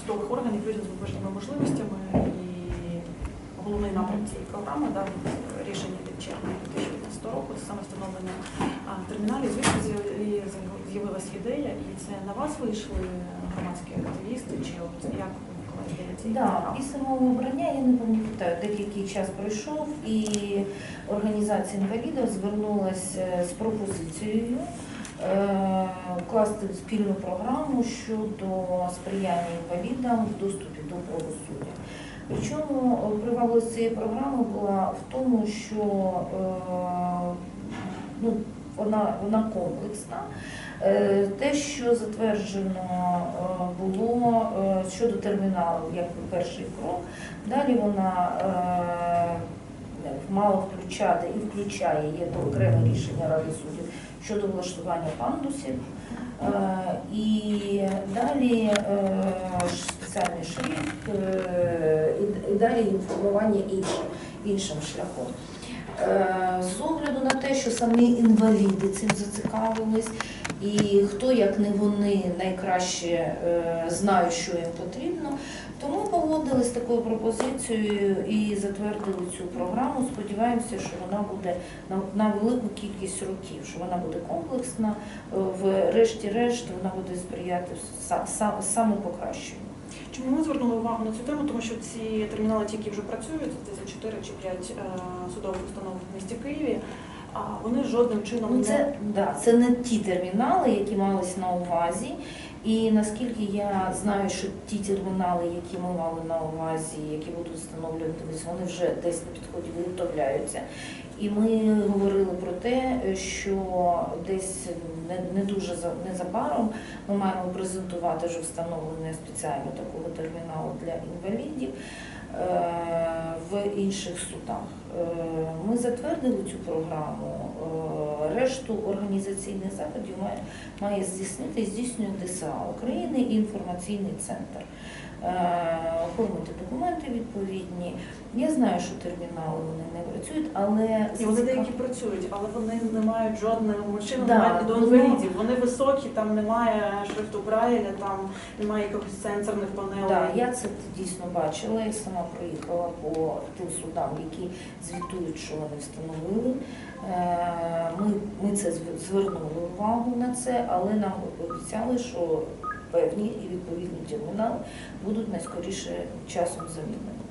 судових органів людям з обмеженими можливостями і головний напрям цієї програми да, рішення від червня 2015 року це саме встановлення терміналів. Звідки з'яв- з'явилася ідея, і це на вас вийшли громадські активісти, чи от як Да, програми? після обрання я не пам'ятаю, декілька час пройшов, і організація інвалідів звернулася з пропозицією е, вкласти спільну програму щодо сприяння інвалідам в доступі до правосуддя. Причому привабливість цієї програми була в тому, що е, ну, вона, вона комплексна. Е, Те, що затверджено було щодо терміналів, як перший крок, далі вона мала включати і включає є то окреме рішення Ради суддів щодо влаштування пандусів. Е, І далі е, спеціальний шрифт, е, і- далі інформування іншим, іншим шляхом. З огляду на те, що самі інваліди цим зацікавились, і хто, як не вони, найкраще знають, що їм потрібно, тому погодились з такою пропозицією і затвердили цю програму. Сподіваємося, що вона буде на, велику кількість років, що вона буде комплексна, е, врешті-решт вона буде сприяти са- са- самопокращенню. Чому ми звернули увагу на цю тему? Тому що ці термінали тільки вже працюють, це 4 чи 5 судових установ в місті Києві, а вони жодним чином Ну, не це, да, це не ті термінали, які малися на увазі. І наскільки я знаю, що ті термінали, які ми мали на увазі, які будуть встановлюватися, вони вже десь на підході виготовляються. І ми говорили про те, що десь не, не дуже за- незабаром ми маємо презентувати вже встановлення спеціально такого терміналу для інвалідів в інших судах. Е, Ми затвердили цю програму. Е, Решту організаційних заходів має здійснити і здійснює ДСА України і інформаційний центр. Е, Оформити документи відповідні. Я знаю, що термінали вони не працюють, але І вони деякі працюють, але вони не мають жодного чином Да, навіть до ну, інвалідів. Вони високі, там немає шрифту Брайля, там немає якихось сенсорних панелей. Так, я це дійсно бачила. Я сама проїхала по тим судам, які звітують, що вони встановили. Е, Ми, ми це зв- звернули увагу на це, але нам обіцяли, що певні і відповідні термінали будуть найскоріше часом замінені.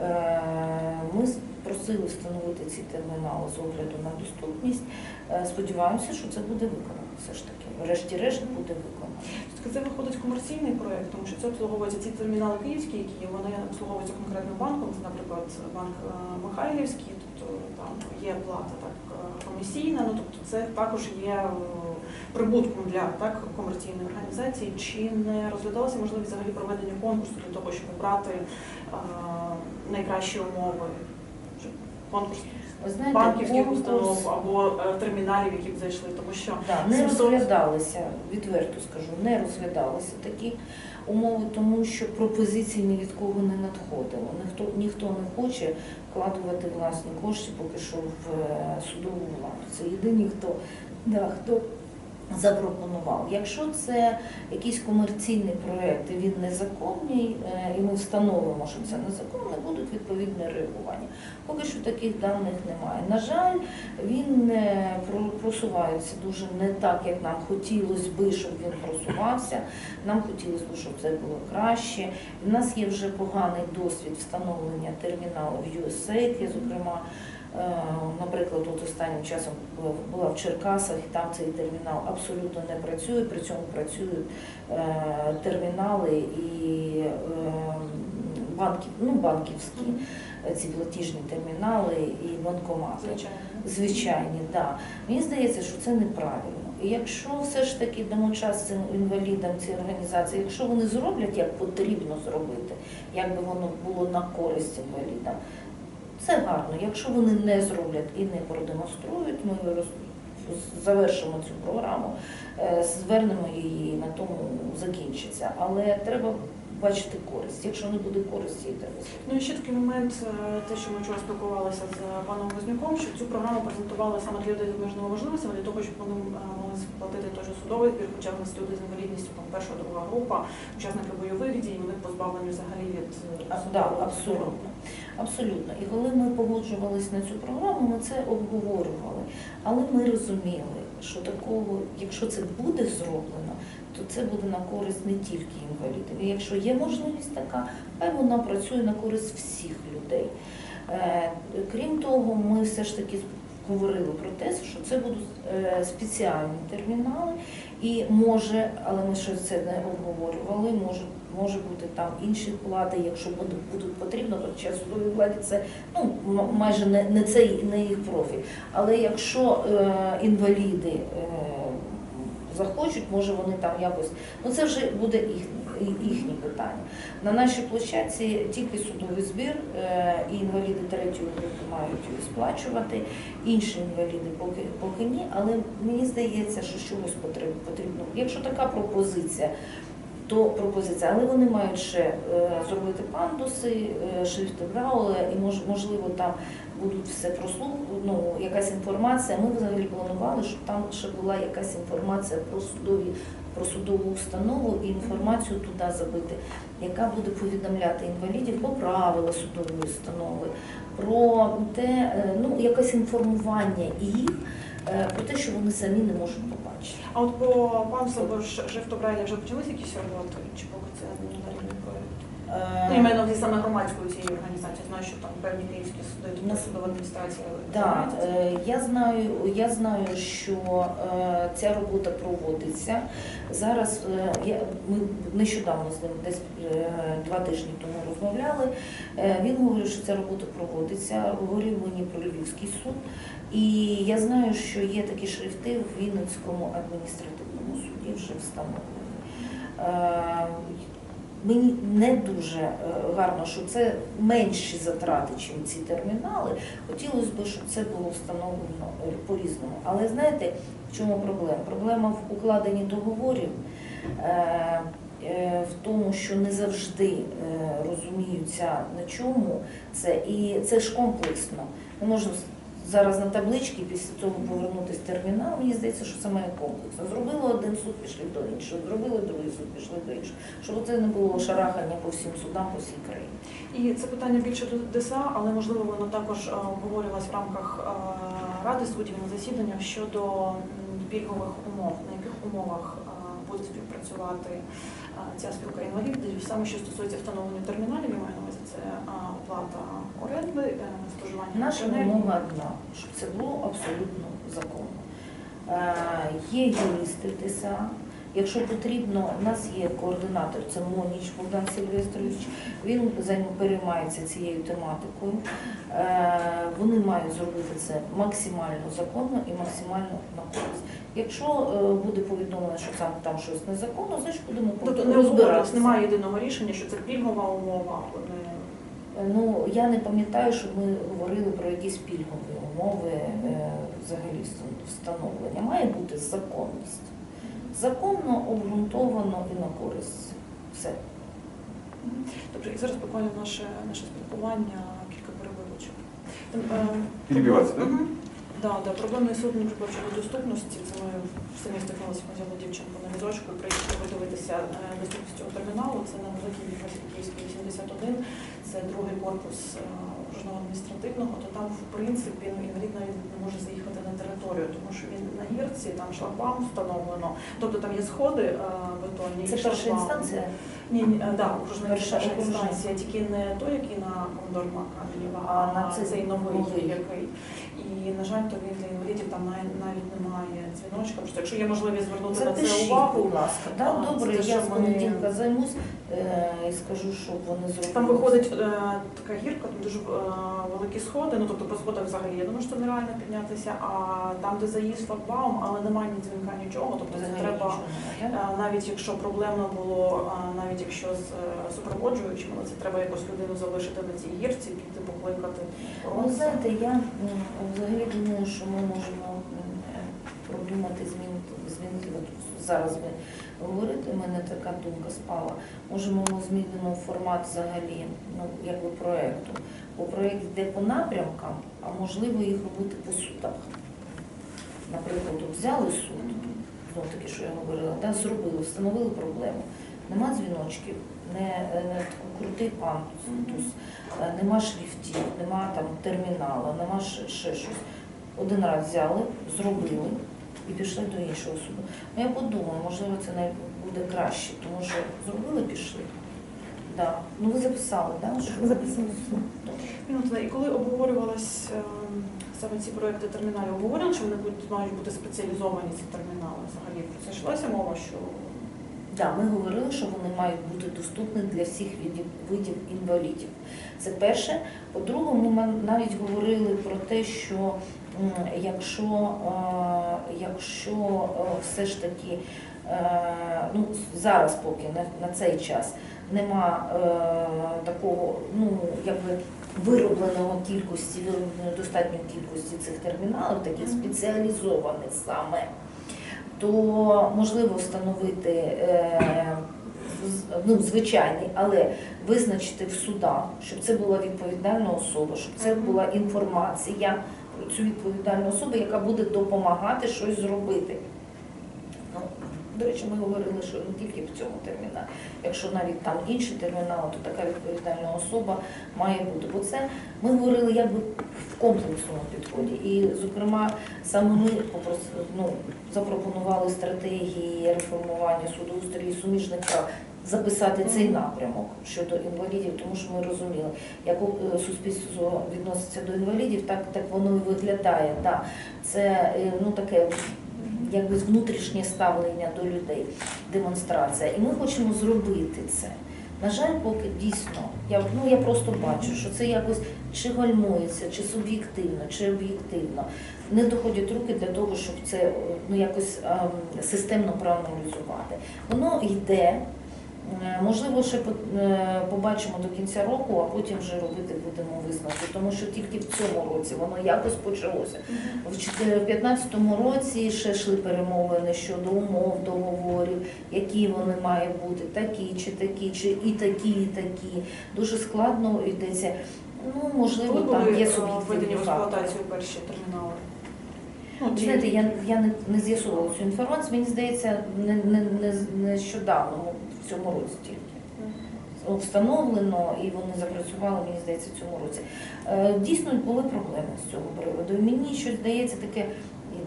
Е, Ми просили встановити ці термінали з огляду на доступність. Е, Сподіваємося, що це буде виконано все ж таки. Врешті-решт буде виконано. Тобто Це виходить комерційний проєкт, тому що це обслуговується ці термінали київські, які вони обслуговуються конкретним банком. Це, наприклад, банк е, Михайлівський, тобто там є плата так комісійна. Ну тобто це також є прибутком для так комерційної організації. Чи не розглядалася можливість взагалі проведення конкурсу для того, щоб обрати е, найкращі умови? Конкурс Ви знаєте, банківських конкурс- установ або е, терміналів, які б зайшли, тому що Да, не 700 розглядалися, відверто скажу, не розглядалися такі умови, тому що пропозицій ні від кого не надходило. Ніхто, ніхто не хоче вкладувати власні кошти поки що в е, судову владу. Це єдині, хто, да, хто запропонував. Якщо це якийсь комерційний проєкт він незаконний, е, і ми встановимо, що це незаконне, будуть відповідне реагування. Поки що таких даних немає. На жаль, він е, про- просувається дуже не так, як нам хотілося би, щоб він просувався. Нам хотілося б, щоб це було краще. У нас є вже поганий досвід встановлення терміналу в USAID, зокрема. Е, Наприклад, от останнім часом була- в Черкасах, і там цей термінал абсолютно не працює, при цьому працюють е, термінали і е, банків, ну, банківські ці платіжні термінали і банкомати. Звичайні, так. Да. Мені здається, що це неправильно. І якщо все ж таки дамо час цим інвалідам, цій організації, якщо вони зроблять, як потрібно зробити, як би воно було на користь інвалідам, це гарно. Якщо вони не зроблять і не продемонструють, ми роз- завершимо цю програму, е, звернемо її на тому закінчиться. Але треба бачити користь. Якщо не буде користі, треба. Ну і ще такий момент, е, те, що ми вчора спілкувалися з паном Вознюком, що цю програму презентували саме для людей з обмеженими можливостями, для того, щоб вони е, могли сплатити же судовий збір, хоча в нас люди з інвалідністю, там перша, друга група, учасники бойових дій, вони позбавлені взагалі від е, А, да, абсолютно. Абсолютно. І коли ми погоджувалися на цю програму, ми це обговорювали. Але ми розуміли, що такого, якщо це буде зроблено, то це буде на користь не тільки інвалідів. І якщо є можливість така, хай вона працює на користь всіх людей. Е, Крім того, ми все ж таки говорили про те, що це будуть е, спеціальні термінали, і може, але ми ще це не обговорювали, може, може бути там інші плати, якщо будуть потрібно, хоча судовій владі це ну, майже не, не, цей, не їх профіль. Але якщо е, інваліди е, захочуть, може вони там якось, ну це вже буде їхні, їхні питання. На нашій площадці тільки судовий збір, е, і інваліди третьої групи мають сплачувати, інші інваліди поки, поки ні, але мені здається, що потрібно. потрібно. Якщо така пропозиція, то пропозиція, але вони мають ще е, зробити пандуси, е, шрифти Брауля, і мож, можливо там будуть все прослух, ну, якась інформація. Ми взагалі планували, щоб там ще була якась інформація про судові, про судову установу і інформацію туди забити, яка буде повідомляти інвалідів про правила судової установи, про те, е, ну, якесь інформування їх е, про те, що вони самі не можуть побачити. А от по памсу Жифтобрайлі вже почалися якісь роботи, чи поки це не на проєкту? Е, Ну, іменно зі саме громадською цієї організації. Знаю, що там певні київські суди, На тобто судова адміністрація. Да, е, я знаю, я знаю, що е, ця робота проводиться. Зараз е, я, ми нещодавно з ним десь е, два тижні тому розмовляли. Е, Він говорив, що ця робота проводиться. Говорив мені про Львівський суд. І я знаю, що є такі шрифти в Вінницькому адміністративному суді вже встановлені. Е, Мені не дуже е, гарно, що це менші затрати, ніж ці термінали. Хотілося б, щоб це було встановлено е, по-різному. Але знаєте, в чому проблема? Проблема в укладенні договорів, е, в тому, що не завжди розуміються на чому це, і це ж комплексно. Не можна зараз на табличці після цього повернутися термінал. Мені здається, що це має комплексно. Зробили один суд, пішли до іншого, зробили другий суд, пішли до іншого. Щоб це не було шарахання по всім судам, по всій країні. І це питання більше до ДСА, але можливо воно також е, обговорювалось в рамках е, Ради суддів на засіданнях щодо пільгових умов, на яких умовах буде співпрацювати е, ця спілка інвалідів, саме що стосується встановлення терміналів, я маю на увазі це оплата оренди, е, споживання Наша вимога одна, щоб це було абсолютно законно. Е, Є юристи ТСА. Якщо потрібно, у нас є координатор, це Моніч Богдан Сильвестрович. Він переймається цією тематикою. Вони мають зробити це максимально законно і максимально на користь. Якщо е, буде повідомлено, що там, там щось незаконно, значить будемо Тобто не розбиратися. немає єдиного рішення, що це пільгова умова. не- Ну, я не пам'ятаю, щоб ми говорили про якісь пільгові умови е, взагалі встановлення. Має бути законність. Законно, обґрунтовано і на користь. Все. Добре, і зараз буквально наше, наше спілкування, кілька перевибочок. Е, Перебиватися, так? Да, да, проблемний суд, щодо доступності. Це ми самі стикнулися, ми взяли дівчинку на візочку і приїхали подивитися е, доступність цього терміналу. Це на великій Київській 81, це другий корпус е, окружного адміністративного, то там, в принципі, ну, інвалід навіть не може заїхати на територію, тому що він на гірці, там шлагбаум встановлено. Тобто там є сходи е, бетонні. Це перша інстанція. Ні, ні, е, да, окружна Перша інстанція, тільки не той, який на Кондорма Кам'янєва, А на цей новий, новий. який. І, на жаль, тобі для інвалідів там навіть. Просто якщо є можливість звернути на це Запишіть, увагу, будь ласка. Да, А, добре, це те, я що з ми- понеділка займусь е, і скажу, щоб вони зробили. там виходить е, така гірка, там дуже е, великі сходи, ну тобто по сходах взагалі, я думаю, що нереально піднятися, а там, де заїзд флагбаум, але немає ні дзвінка, нічого, тобто це Взагалі треба. нічого немає, Е, Навіть якщо проблемно було, а, навіть якщо з е, супроводжуючим, але це треба якось людину залишити на цій гірці, піти покликати. Ну, охоронця. знаєте, я м, взагалі думаю, що ми можемо м, продумати змінити, змінити от зараз ми говорити, у мене така думка спала. Можемо ми змінимо формат взагалі, ну якби проекту. Бо проект йде по напрямкам, а можливо їх робити по судах. Наприклад, от взяли суд, знову таки, що я говорила, да, зробили, встановили проблему. Нема дзвіночків, не, не крутий пандус, е, нема шліфтів, нема там терміналу, нема ще щось. Один раз взяли, зробили і пішли до іншого суду. Ну я подумаю, можливо, це не буде краще, тому що зробили, пішли. Да. Ну ви записали, так? Да? Записали. Ну, І коли обговорювалось е, саме ці проекти терміналів, обговорили, що вони будуть мають бути спеціалізовані ці термінали. Взагалі про це йшлося мова, що Да, ми говорили, що вони мають бути доступні для всіх видів, видів інвалідів. Це перше. По-друге, ми навіть говорили про те, що якщо, е, якщо е, все ж таки е, ну, зараз поки на, на цей час нема е, такого, ну якби виробленого кількості, виробленої достатньої кількості цих терміналів, таких спеціалізованих саме то можливо встановити е, ну, звичайний, але визначити в судах, щоб це була відповідальна особа, щоб це була інформація цю відповідальну особу, яка буде допомагати щось зробити. Ну, до речі, ми говорили, що не тільки в цьому терміналі. Якщо навіть там інші термінали, то така відповідальна особа має бути. Бо це ми говорили якби в комплексному підході. І, зокрема, саме ми ну, запропонували стратегії реформування судоустрою суміжних прав. Записати цей напрямок щодо інвалідів, тому що ми розуміли, як е, суспільство відноситься до інвалідів, так, так воно і виглядає. Да. Це е, ну таке якби внутрішнє ставлення до людей, демонстрація. І ми хочемо зробити це. На жаль, поки дійсно, я, ну, я просто бачу, що це якось чи гальмується, чи суб'єктивно, чи об'єктивно. Не доходять руки для того, щоб це ну, якось ем, системно проаналізувати. Воно йде. Е, Можливо, ще е, побачимо до кінця року, а потім вже робити будемо висновки, тому що тільки в цьому році воно якось почалося. В 2015 році ще йшли перемовини щодо умов договорів, які вони мають бути, такі чи такі, чи і такі, і такі. Дуже складно йдеться. Ну, можливо, коли там є е, суб'єктивні введені в експлуатацію перші термінали. Ну, Знаєте, я, я не, не з'ясувала цю інформацію, мені здається, не, не, не, нещодавно, в цьому році тільки. Встановлено і вони запрацювали, мені здається, в цьому році. Е, Дійсно були проблеми з цього приводу. Мені щось здається таке,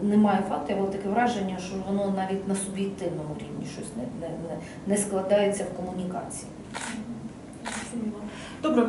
немає фактів, але таке враження, що воно навіть на суб'єктивному рівні щось не, не, не, не складається в комунікації. Добре,